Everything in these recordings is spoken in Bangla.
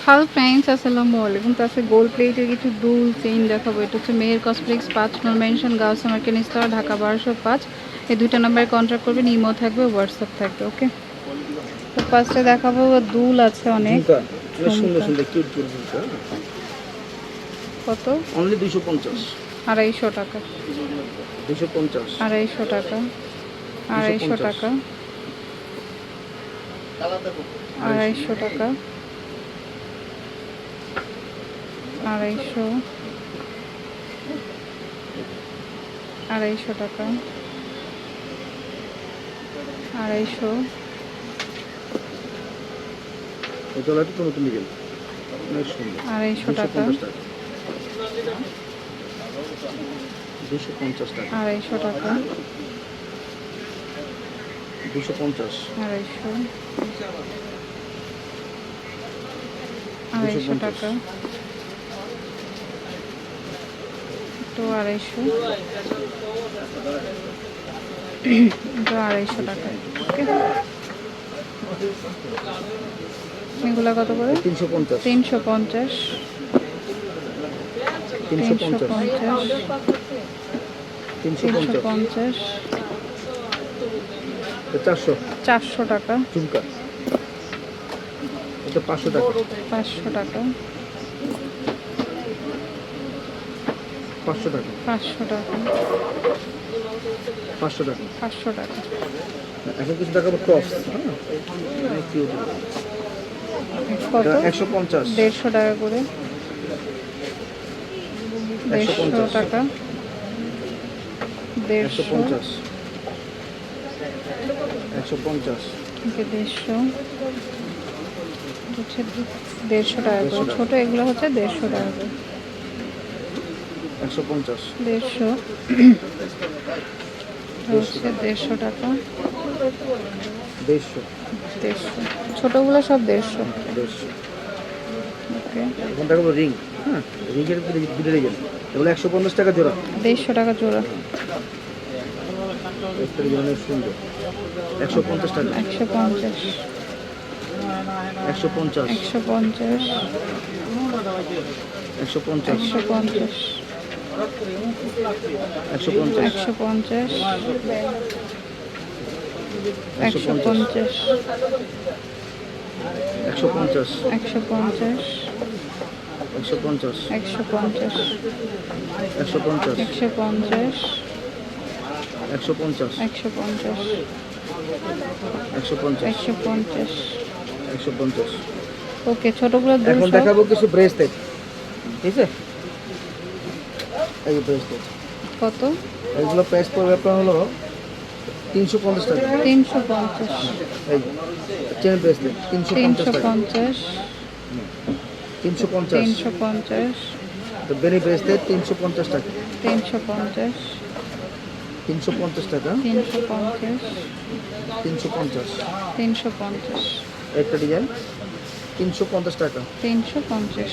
হ্যালো ফ্রেন্ডস আসসালামু আলাইকুম তার সাথে গোল্ড প্লেটের কিছু দুল চেইন দেখাবো। এটা হচ্ছে মেয়ের কসমেটিক্স পাঁচ নম্বর মেনশন গার্লস মার্কেট স্তর ঢাকা বারোশো পাঁচ। এই দুইটা নাম্বারে কন্ট্যাক্ট করবেন ইমো থাকবে হোয়াটসঅ্যাপ থাকবে ওকে তো ফার্স্টে দেখাবো দুল আছে অনেক। সুন্দর সুন্দর কিউট কিউট কত? অনলি দুশো পঞ্চাশ। আড়াইশো টাকা। দুশো পঞ্চাশ। আড়াইশো টাকা। আড়াইশো টাকা। আড়াইশো টাকা। আড়াইশো। আড়াইশো টাকা। আড়াইশো। আড়াইশো টাকা। টাকা। দুশো পঞ্চাশ টাকা। আড়াইশো টাকা। দুশো পঞ্চাশ। আড়াইশো। আড়াইশো টাকা। তো আড়াইশো। তো আড়াইশো টাকা। ওকে। এগুলা কত করে? তিনশো পঞ্চাশ। তিনশো পঞ্চাশ। তিনশো পঞ্চাশ। চারশো। চারশো টাকা। ঝুমকা পাঁচশো টাকা। পাঁচশো টাকা। পাঁচশো টাকা। পাঁচশো টাকা। পাঁচশো টাকা। পাঁচশো টাকা। এখন কিছু টাকা হ্যাঁ? কত? একশো পঞ্চাশ। দেড়শো টাকা করে। দেড়শো 150 টাকা। দেড়শো। পঞ্চাশ। একশো পঞ্চাশ। দেড়শো। হচ্ছে দেড়শো টাকা করে। 150 টাকা। ছোটো এগুলো হচ্ছে দেড়শো টাকা করে। একশো পঞ্চাশ। দেড়শো। হচ্ছে দেড়শো টাকা। দেড়শো। দেড়শো। ছোটোগুলো সব দেড়শো। দেড়শো। ওকে। এখন টাকা রিং। হ্যাঁ রিংয়ের দুটো ডিজাইন এগুলো একশো পঞ্চাশ টাকা জোড়া। দেড়শো টাকা জোড়া। সুন্দর। একশো পঞ্চাশ টাকা। একশো পঞ্চাশ। একশো পঞ্চাশ। একশো পঞ্চাশ। একশো পঞ্চাশ। একশো পঞ্চাশ। একশো পঞ্চাশ একশো পঞ্চাশ একশো পঞ্চাশ একশো পঞ্চাশ একশো পঞ্চাশ একশো পঞ্চাশ একশো পঞ্চাশ একশো পঞ্চাশ একশো পঞ্চাশ একশো পঞ্চাশ একশো পঞ্চাশ একশো পঞ্চাশ একশো পঞ্চাশ একশো পঞ্চাশ ওকে ছোটোগুলো এখন দেখাবো কিছু ব্রেসলেট ঠিক আছে এই ব্রেসলেট কত? এইগুলো প্রাইস পড়বে আপনার হলো তিনশো পঞ্চাশ টাকা। তিনশো পঞ্চাশ। এই চেন ব্রেসলেট তিনশো পঞ্চাশ তিনশো পঞ্চাশ। তিনশো পঞ্চাশ। তো বেনি ব্রেসলেট তিনশো পঞ্চাশ টাকা। তিনশো পঞ্চাশ। তিনশো পঞ্চাশ টাকা। তিনশো পঞ্চাশ। তিনশো পঞ্চাশ। তিনশো পঞ্চাশ। একটা ডিজাইন তিনশো পঞ্চাশ টাকা। তিনশো পঞ্চাশ।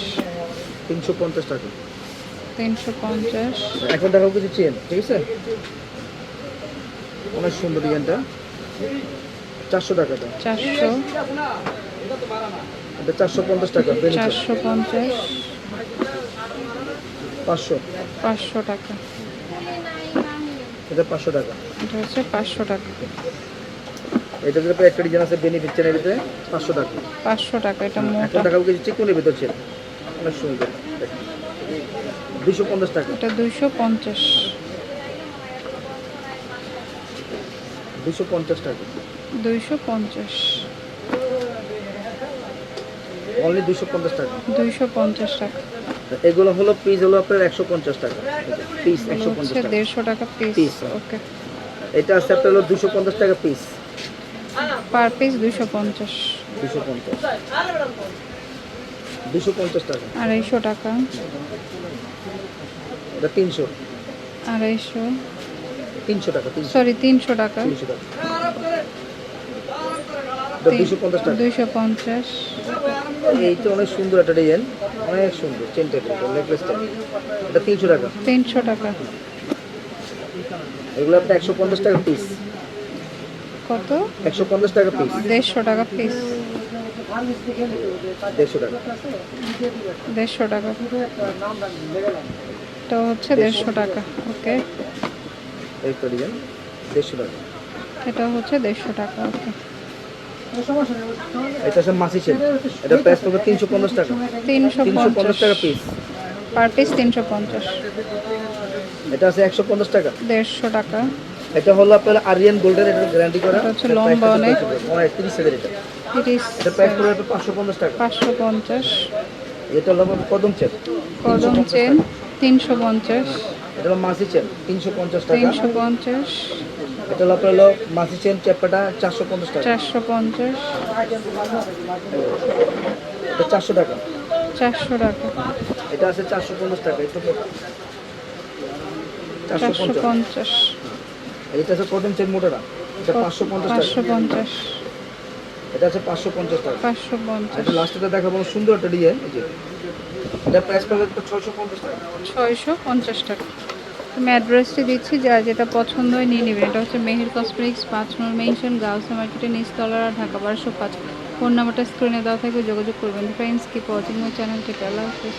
তিনশো পঞ্চাশ টাকা। তিনশো পঞ্চাশ। এখন দেখাবো কিছু চেন ঠিক আছে? অনেক সুন্দর ডিজাইনটা চারশো টাকা চারশো। এটা চারশো পঞ্চাশ টাকা চারশো পঞ্চাশ। পাঁচশো। পাঁচশো টাকা। এটা পাঁচশো টাকা। এটা হচ্ছে পাঁচশো টাকা। এটা যদি একটা ডিজাইন আছে বেনিফিট চেনের ভিতরে পাঁচশো টাকা। পাঁচশো টাকা এটা মোটা। দেখাবো কিছু চিকুনের ভিতর চেন অনেক সুন্দর। দুশো পঞ্চাশ টাকা। এটা দুইশো পঞ্চাশ। দুশো পঞ্চাশ টাকা। দুইশো পঞ্চাশ। অনলি দুশো পঞ্চাশ টাকা। দুইশো পঞ্চাশ টাকা। এগুলো হলো পিস হলো আপনার একশো পঞ্চাশ টাকা। পিস একশো পঞ্চাশ টাকা। দেড়শো টাকা পিস Piece, ওকে এটা আছে আপনার হলো দুশো পঞ্চাশ টাকা পিস পার পিস দুশো পঞ্চাশ। দুশো পঞ্চাশ। আড়াইশো টাকা। এটা তিনশো। আড়াইশো। তিনশো টাকা সরি তিনশো টাকা। দুইশো পঞ্চাশ এইটা অনেক সুন্দর একটা ডিজাইন অনেক সুন্দর চেনটা নেকলেসটা এটা তিনশো টাকা। তিনশো টাকা। এগুলো আপনার একশো পঞ্চাশ টাকা পিস কত? একশো পঞ্চাশ টাকা পিস দেড়শো টাকা পিস দেড়শো টাকা। এটা হচ্ছে দেড়শো টাকা। ওকে। এটা হচ্ছে দেড়শো টাকা ওকে। এটা হচ্ছে মাসি চেন এটা প্রাইস পড়বে তিনশো পঞ্চাশ টাকা। তিনশো তিনশো পঞ্চাশ পঞ্চাশ টাকা পিস পার পিস তিনশো পঞ্চাশ। এটা আছে একশো পঞ্চাশ টাকা। দেড়শো টাকা। এটা হলো আপনার আরিয়ান গোল্ডের এটা গ্যারান্টি করা। এটা হচ্ছে লম্বা অনেক। তিরিশ হাজার এটা তিরিশ পাঁচশো পঞ্চাশ টাকা। পাঁচশো পঞ্চাশ। এটা হলো কদম চেন। কদম চেন তিনশো পঞ্চাশ। এটা হলো মাসি চেন তিনশো পঞ্চাশ টাকা। তিনশো পঞ্চাশ। এটা হলো আপনার হলো মাসি চেন চারশো পঞ্চাশ টাকা। চারশো পঞ্চাশ। এটা চারশো টাকা। চারশো টাকা। এটা আছে চারশো পঞ্চাশ টাকা একটু চারশো পঞ্চাশ। এটা আছে কদম চেন মোটাটা এটা পাঁচশো পঞ্চাশ পাঁচশো পঞ্চাশ। এটা আছে পাঁচশো পঞ্চাশ টাকা। পাঁচশো পঞ্চাশ। এটা লাস্টটা দেখাবো সুন্দর একটা ডিজাইন এই যে। এটা প্রাইস পাবে ছয়শো পঞ্চাশ টাকা। ছয়শো পঞ্চাশ টাকা। আমি অ্যাড্রেসটি দিচ্ছি যা যেটা পছন্দ হয় নিয়ে নেবেন। এটা হচ্ছে মেহের কসমেটিক্স পাঁচ নম্বর মেনশন গার্লস মার্কেটের নিচতলা ঢাকা বারোশো পাঁচ। ফোন নাম্বারটা স্ক্রিনে দেওয়া থাকবে যোগাযোগ করবেন। ফ্রেন্ডস কি ওয়াচিং মাই চ্যানেল থেকে আল্লাহ হাফিজ